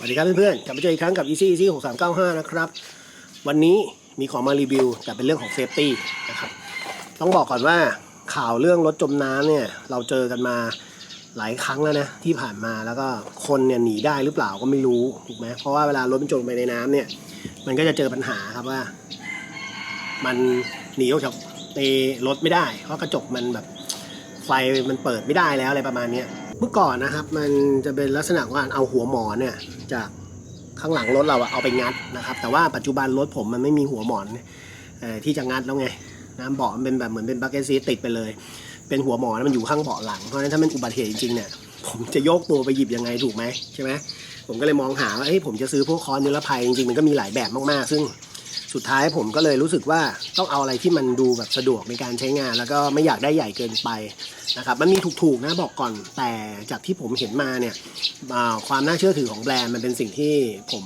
สวัสดีครับเพื่อนๆกลับมาเจออีกครั้งกับ Easy Easy 6395 นะครับ วันนี้มีของมารีวิว แต่เป็นเรื่องของเซฟตี้นะครับ ต้องบอกก่อนว่าข่าวเรื่องรถจมน้ำเนี่ย เราเจอกันมาหลายครั้งแล้วนะ ที่ผ่านมาแล้วก็คนเนี่ยหนีได้หรือเปล่าก็ไม่รู้ถูกไหมเพราะว่าเวลารถมันจมไปในน้ำเนี่ย มันก็จะเจอปัญหาครับว่า มันหนีออกจากในรถไม่ได้ เพราะกระจกมันแบบไฟมันเปิดไม่ได้แล้วอะไรประมาณเนี้ย เมื่อก่อนนะครับ มันจะเป็นลักษณะว่าเอาหัวหมอนเนี่ยจากข้างหลังรถเราอะเอาไปงัดนะครับ แต่ว่าปัจจุบันรถผมมันไม่มีหัวหมอนที่จะงัดแล้วไงนะเบาะมันเป็นแบบเหมือนเป็นบักเก็ตซีติดไปเลย เป็นหัวหมอนมันอยู่ข้างเบาะหลังเพราะฉะนั้นถ้ามันอุบัติเหตุจริงๆเนี่ยผมจะโยกตัวไปหยิบยังไงถูกไหมใช่ไหมผมก็เลยมองหาว่าเอ้ยผมจะซื้อพวกคอนนิรภัยจริงๆมันก็มีหลายแบบมากๆ ซึ่ง สุดท้ายผมก็เลยรู้สึกว่าต้องเอาอะไรที่มันดูแบบสะดวกในการใช้งาน แล้วก็ไม่อยากได้ใหญ่เกินไปนะครับมันมีถูกๆนะบอกก่อนแต่จากที่ผมเห็นมาเนี่ยความน่าเชื่อถือของแบรนด์มันเป็นสิ่งที่ผม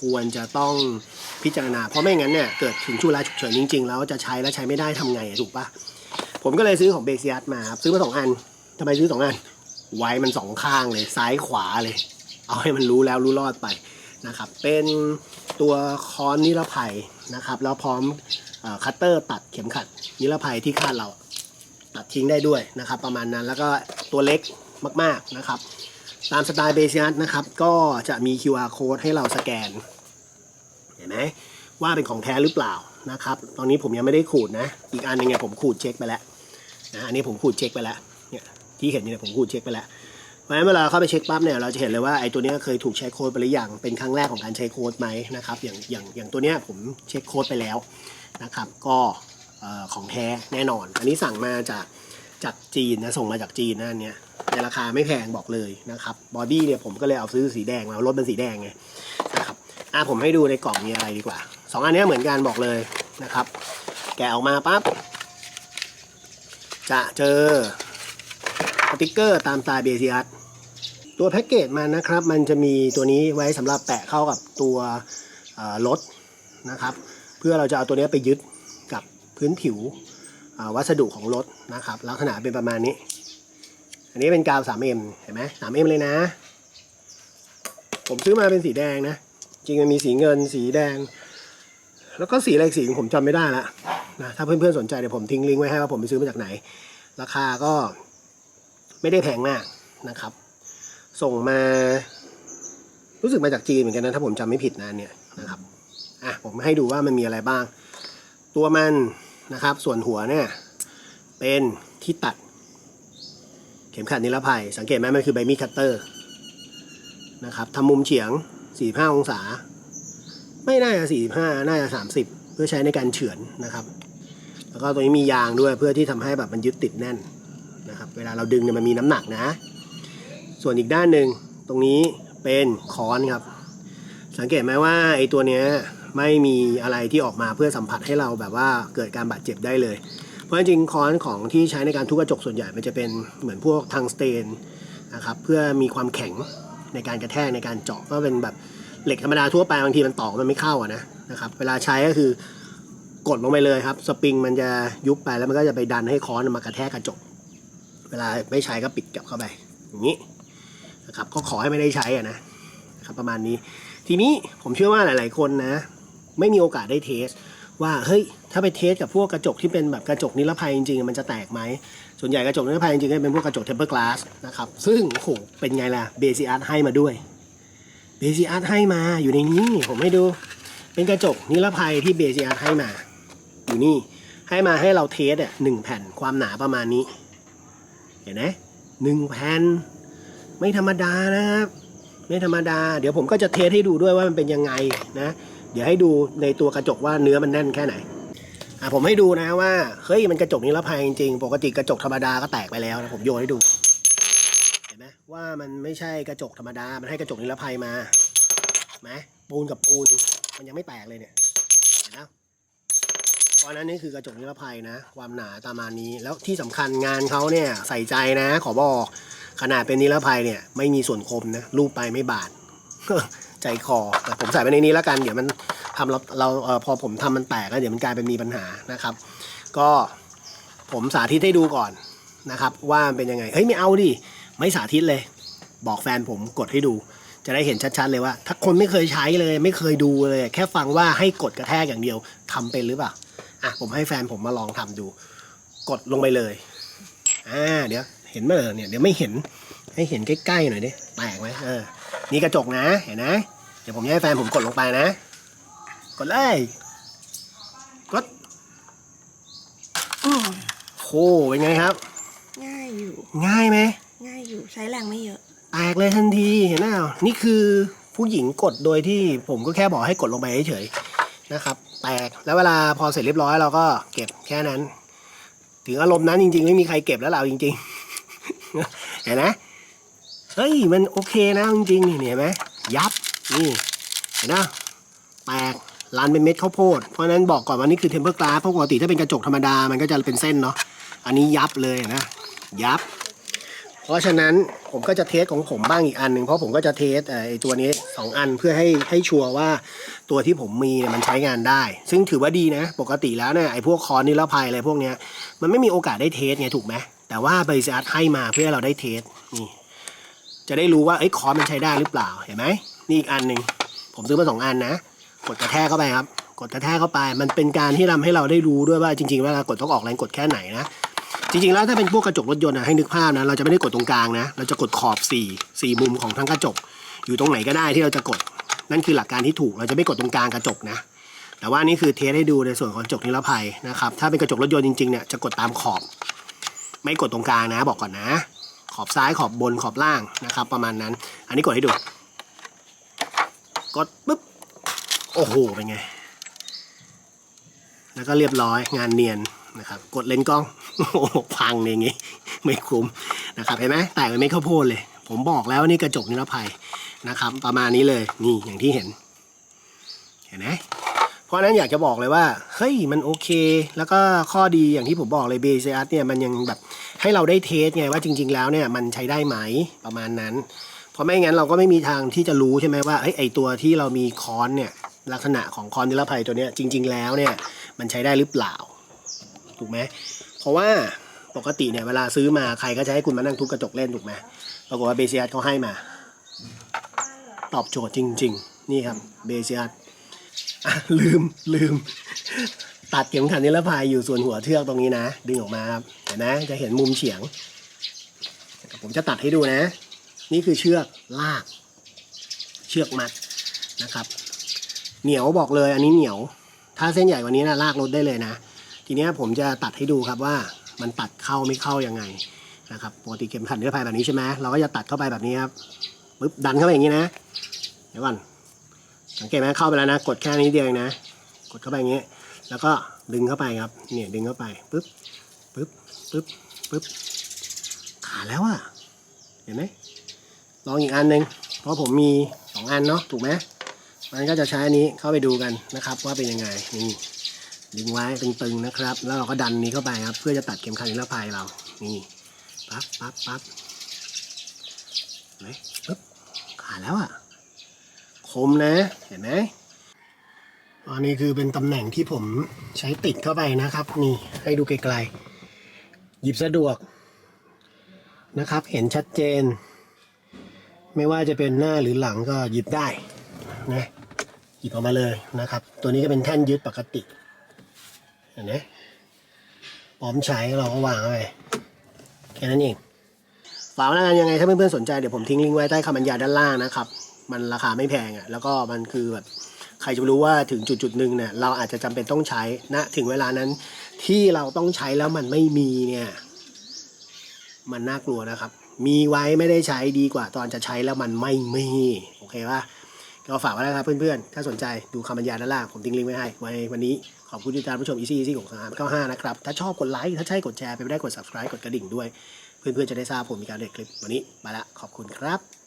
ควรจะต้องพิจารณา เพราะไม่งั้นเนี่ยเกิดถึงช่วงเวลาฉุกเฉินจริงๆ แล้วจะใช้แล้วใช้ไม่ได้ทำไงอะถูกปะผมก็เลยซื้อของเบซิอัสมาครับซื้อมาสองอันทำไมซื้อสองอัน ไว้มันสองข้างเลยซ้ายขวาเลย เอาให้มันรู้แล้วรู้รอดไปนะครับเป็นตัวค้อนนิรภัย นะครับ แล้วพร้อมอคัตเตอร์ตัดเข็มขัด นิรภัยที่คาดเราตัดทิ้งได้ด้วยนะครับ ประมาณนั้นแล้วก็ตัวเล็กมาก ๆนะครับ ตามสไตล์เบสิัสนะครับ ก็จะมี QR code ให้เราสแกน เห็นไหมว่าเป็นของแท้หรือเปล่านะครับ ตอนนี้ผมยังไม่ได้ขูดนะ อีกอันหนึงเนี่ยผมขูดเช็คไปแล้วนะอันนี้ผมขูดเช็คไปแล้วเนี่ยที่เห็นเนี่ยผมขูดเช็คไปแล้ว ราะฉะนั้นเวลาเข้าไปเช็คปั๊บเนี่ยเราจะเห็นเลยว่าไอ้ตัวนี้เคยถูกใช้โค้ดไปหรือยังเป็นครั้งแรกของการใช้โค้ดไหมนะครับอย่างอย่างอย่างตัวเนี้ยผมเช็คโค้ดไปแล้วนะครับก็ของแท้แน่นอน อันนี้สั่งมาจากจากจีนนะส่งมาจากจีนนะอันเนี้ยในราคาไม่แพงบอกเลยนะครับบอดี้เนี่ยผมก็เลยเอาซื้อสีแดงมารถเป็นสีแดงไงนะครับอะผมให้ดูในกล่องมีอะไรดีกว่าสองอันนี้เหมือนกันบอกเลยนะครับ แกะออกมาปั๊บจะเจอสติกเกอร์ตามสไตล์เบซิอัส ตัวแพ็กเกจมันนะครับ มันจะมีตัวนี้ไว้สำหรับแปะเข้ากับตัวรถนะครับ เพื่อเราจะเอาตัวนี้ไปยึดกับพื้นผิววัสดุของรถนะครับ ลักษณะเป็นประมาณนี้ อันนี้เป็นกาว 3M เห็นไหม 3M เลยนะ ผมซื้อมาเป็นสีแดงนะ จริงมันมีสีเงินสีแดง แล้วก็สีอะไรสีผมจำไม่ได้ละนะถ้าเพื่อนๆสนใจเดี๋ยวผมทิ้งลิงก์ไว้ให้ว่าผมไปซื้อมาจากไหน ราคาก็ไม่ได้แพงมากนะครับ ส่งมารู้สึกมาจากจีนเหมือนกันนะถ้าผมจำไม่ผิดนะเนี่ยนะครับอะผมให้ดูว่ามันมีอะไรบ้าง ตัวมันนะครับ ส่วนหัวเนี่ยเป็นที่ตัด เข็มขัดนิรภัย สังเกตไหมมันคือใบมีดคัตเตอร์นะครับทำมุมเฉียง 45 องศา ไม่น่าจะ 45 น่าจะ 30 เพื่อใช้ในการเฉือนนะครับ แล้วก็ตัวนี้มียางด้วยเพื่อที่ทำให้แบบมันยึดติดแน่นนะครับ เวลาเราดึงเนี่ยมันมีน้ำหนักนะ ส่วนอีกด้านหนึ่งตรงนี้เป็นค้อนครับ สังเกตไหมว่าไอ้ตัวเนี้ยไม่มีอะไรที่ออกมาเพื่อสัมผัสให้เราแบบว่าเกิดการบาดเจ็บได้เลย เพราะจริงค้อนของที่ใช้ในการทุบกระจกส่วนใหญ่มันจะเป็นเหมือนพวกทางสเตนนะครับเพื่อมีความแข็งในการกระแทกในการเจาะก็เป็นแบบเหล็กธรรมดาทั่วไปบางทีมันตอกมันไม่เข้าอะนะนะครับเวลาใช้ก็คือกดลงไปเลยครับ สปริงมันจะยุบไปแล้วมันก็จะไปดันให้ค้อนมากระแทกกระจก เวลาไม่ใช้ก็ปิดกลับเข้าไปอย่างนี้ นะครับก็ขอให้ไม่ได้ใช้อะนะนะครับประมาณนี้ ทีนี้ผมเชื่อว่าหลาย ๆ คนนะ ไม่มีโอกาสได้เทส ว่าเฮ้ยถ้าไปเทสกับพวกกระจกที่เป็นแบบกระจกนิรภัยจริงๆ มันจะแตกไหม ส่วนใหญ่กระจกนิรภัยจริงๆก็เป็นพวกกระจกเทมเปอร์กลาสนะครับซึ่งโอ้โหเป็นไงล่ะเบซิอาร์ให้มาด้วยเบซิอาร์ให้มาอยู่ในนี้ผมให้ดูเป็นกระจกนิรภัยที่เบซิอาร์ให้มา อยู่นี่ให้มาให้เราเทสอะหนึ่งแผ่นความหนาประมาณนี้ เห็นไหมหนึ่งแผ่น ไม่ธรรมดานะครับ ไม่ธรรมดา เดี๋ยวผมก็จะเทสให้ดูด้วยว่ามันเป็นยังไงนะ เดี๋ยวให้ดูในตัวกระจกว่าเนื้อมันแน่นแค่ไหนอะผมให้ดูนะว่าเฮ้ยมันกระจกนิรภัยจริงๆ ปกติกระจกธรรมดาก็แตกไปแล้วนะผมโยนให้ดู เห็นไหมว่ามันไม่ใช่กระจกธรรมดา มันให้กระจกนิรภัยมาไหมปูนกับปูนมันยังไม่แตกเลยเนี่ยเห็นไหม เพราะนั้นนี่คือกระจกนิรภัยนะ ความหนาประมาณนี้ แล้วที่สำคัญงานเขาเนี่ยใส่ใจนะ ขอบอก ขนาดเป็นนิรภัยเนี่ย ไม่มีส่วนคมนะรูปไปไม่บาดใจคอแต่ผมใส่ไปในนี้แล้วกัน เดี๋ยวมันทำเราเราเออพอผมทำมันแตกแล้วเดี๋ยวมันกลายเป็นมีปัญหานะครับ ก็ผมสาธิตให้ดูก่อนนะครับ ว่ามันเป็นยังไงเฮ้ยไม่เอาดิไม่สาธิตเลย บอกแฟนผมกดให้ดู จะได้เห็นชัด ๆ เลยว่า ถ้าคนไม่เคยใช้เลย ไม่เคยดูเลย แค่ฟังว่าให้กดกระแทกอย่างเดียวทำเป็นหรือเปล่า อะผมให้แฟนผมมาลองทำดู กดลงไปเลย อ่าเดี๋ยวเห็นไหมเออเนี่ยเดี๋ยวไม่เห็นให้เห็นใกล้ๆหน่อยดิแปลกไหมเออ นี่กระจกนะเห็นนะเดี๋ยวผมจะให้แฟนผมกดลงไปนะ กดเลยกดอืมโหเป็นไงครับ ง่ายอยู่ ง่ายไหมง่ายอยู่ใช้แรงไม่เยอะแตกเลยทันทีเห็นไหมนี่คือผู้หญิงกดโดยที่ผมก็แค่บอกให้กดลงไปเฉยๆนะครับ แตก แล้วเวลาพอเสร็จเรียบร้อยเราก็เก็บแค่นั้น ถึงอารมณ์นั้นจริง ๆ ไม่มีใครเก็บแล้วเราจริงๆเห็นไหมเฮ้ยมันโอเคนะจริงๆนี่เห็นไหมยับนี่เห็นไหมแตกลานเป็นเม็ดข้าวโพด เพราะนั้นบอกก่อนว่านี่คือเทมเปอร์กลาเพราะปกติถ้าเป็นกระจกธรรมดามันก็จะเป็นเส้นเนาะอันนี้ยับเลยนะ ยับ ราะฉะนั้นผมก็จะเทสของผมบ้างอีกอันหนึ่งเพราะผมก็จะเทสเอ่อไอตัวนี้สองอันเพื่อให้ให้ชัวร์ว่าตัวที่ผมมีเนี่ยมันใช้งานได้ ซึ่งถือว่าดีนะ ปกติแล้วเนี่ยไอ้พวกคอนนิรภัยอะไรพวกเนี้ยมันไม่มีโอกาสได้เทสไงถูกไหมแต่ว่าบริษัทให้มาเพื่อให้เราได้เทสนี่จะได้รู้ว่าไอ้คอนมันใช้ได้หรือเปล่าเห็นไหมนี่อีกอันหนึ่งผมซื้อมาสองอันนะกดกระแทกเข้าไปครับ กดกระแทกเข้าไป มันเป็นการที่ทำให้เราได้รู้ด้วยว่าจริงๆเวลากดต้องออกแรงกดแค่ไหนนะ จริงๆแล้วถ้าเป็นพวกกระจกรถยนต์นะให้นึกภาพนะเราจะไม่ได้กดตรงกลางนะ เราจะกดขอบสี่สี่มุมของทั้งกระจก อยู่ตรงไหนก็ได้ที่เราจะกด นั่นคือหลักการที่ถูกเราจะไม่กดตรงกลางกระจกนะ แต่ว่านี่คือเทสให้ดูในส่วนของกระจกนิรภัยนะครับถ้าเป็นกระจกรถยนต์จริงๆเนี่ยจะกดตามขอบ ไม่กดตรงกลางนะ บอกก่อนนะ ขอบซ้ายขอบบนขอบล่างนะครับ ประมาณนั้น อันนี้กดให้ดู กดปุ๊บโอ้โหเป็นไง แล้วก็เรียบร้อยงานเนียน นะครับกดเลนส์กล้องโอ้พังอย่างงี้ไม่คุ้มนะครับเห็นไหมแตกเป็นเม็ดข้าวโพดเลย ผมบอกแล้วว่านี่กระจกนิรภัยนะครับ ประมาณนี้เลยนี่อย่างที่เห็น เห็นไหมเพราะนั้นอยากจะบอกเลยว่าเฮ้ยมันโอเค แล้วก็ข้อดีอย่างที่ผมบอกเลยเบสอาร์เนี่ยมันยังแบบให้เราได้เทสไงว่าจริง ๆ แล้วเนี่ยมันใช้ได้ไหมประมาณนั้น เพราะไม่งั้นเราก็ไม่มีทางที่จะรู้ใช่ไหมว่าเฮ้ยไอตัวที่เรามีคอนเนี่ยลักษณะของคอนนิรภัยตัวเนี้ยจริง ๆ แล้วเนี่ยมันใช้ได้หรือเปล่า ถูกไหมเพราะว่าปกติเนี่ยเวลาซื้อมาใครก็จะให้คุณมานั่งทุบกระจกเล่นถูกไหมปรากฏว่าเบซิอัสเขาให้มา ตอบโจทย์จริง ๆ นี่ครับเบซิอัสลืมลืม ตัดเข็มขัดนิรภัยอยู่ส่วนหัวเทือกตรงนี้นะ ดึงออกมาครับเห็นไหมจะเห็นมุมเฉียง ผมจะตัดให้ดูนะ นี่คือเชือกลาก เชือกมัดนะครับ เหนียวบอกเลยอันนี้เหนียว ถ้าเส้นใหญ่กว่านี้นะลากรถได้เลยนะ ทีนี้ผมจะตัดให้ดูครับว่ามันตัดเข้าไม่เข้ายังไงนะครับปกติเข็มขัดนิรภัยแบบนี้ใช่ไหมเราก็จะตัดเข้าไปแบบนี้ครับปึ๊บดันเข้าไปอย่างนี้นะเดี๋ยวก่อนสังเกตไหมเข้าไปแล้วนะ กดแค่นี้เดียวนะ กดเข้าไปอย่างนี้ แล้วก็ดึงเข้าไปครับเนี่ยดึงเข้าไปปึ๊บปึ๊บปึ๊บปึ๊บขาดแล้วอะเห็นไหมลองอีกอันหนึ่งเพราะผมมีสองอันเนาะถูกไหมมันก็จะใช้อันนี้เข้าไปดูกันนะครับว่าเป็นยังไงนี่ ดึงไว้ตึงๆนะครับ แล้วเราก็ดันนี้เข้าไปครับ เพื่อจะตัดเข็มขัดนิรภัยเรา นี่ ปั๊บปั๊บปั๊บเห็นไหมปึ๊บขาดแล้วอะ คมนะ เห็นไหมอันนี้คือเป็นตำแหน่งที่ผมใช้ติดเข้าไปนะครับ นี่ให้ดูไกลๆ หยิบสะดวกนะครับ เห็นชัดเจน ไม่ว่าจะเป็นหน้าหรือหลังก็หยิบได้นะหยิบออกมาเลยนะครับ ตัวนี้ก็เป็นแท่นยึดปกติ เห็นไหมพร้อมใช้เราก็วางไว้แค่นั้นเองฝากพนักงานยังไงถ้าเพื่อนๆสนใจเดี๋ยวผมทิ้งลิงก์ไว้ใต้คำบรรยายด้านล่างนะครับ มันราคาไม่แพงอะแล้วก็มันคือแบบใครจะรู้ว่าถึงจุดจุดหนึ่งเนี่ยเราอาจจะจำเป็นต้องใช้ณถึงเวลานั้นที่เราต้องใช้แล้วมันไม่มีเนี่ย มันน่ากลัวนะครับ มีไว้ไม่ได้ใช้ดีกว่า ตอนจะใช้แล้วมันไม่มีโอเคป่ะก็ฝากไว้นะครับเพื่อนๆ ถ้าสนใจดูคำบรรยายด้านล่างผมทิ้งลิงก์ไว้ให้ไว้วันนี้ ขอบคุณที่ตามผู้ชม Easy Easy ของสามเก้าห้านะครับ ถ้าชอบกดไลค์ ถ้าใช่กดแชร์ ไปไม่ได้กด subscribe กดกระดิ่งด้วย เพื่อนๆจะได้ทราบผมมีการเด็ดคลิปวันนี้ไปละ ขอบคุณครับ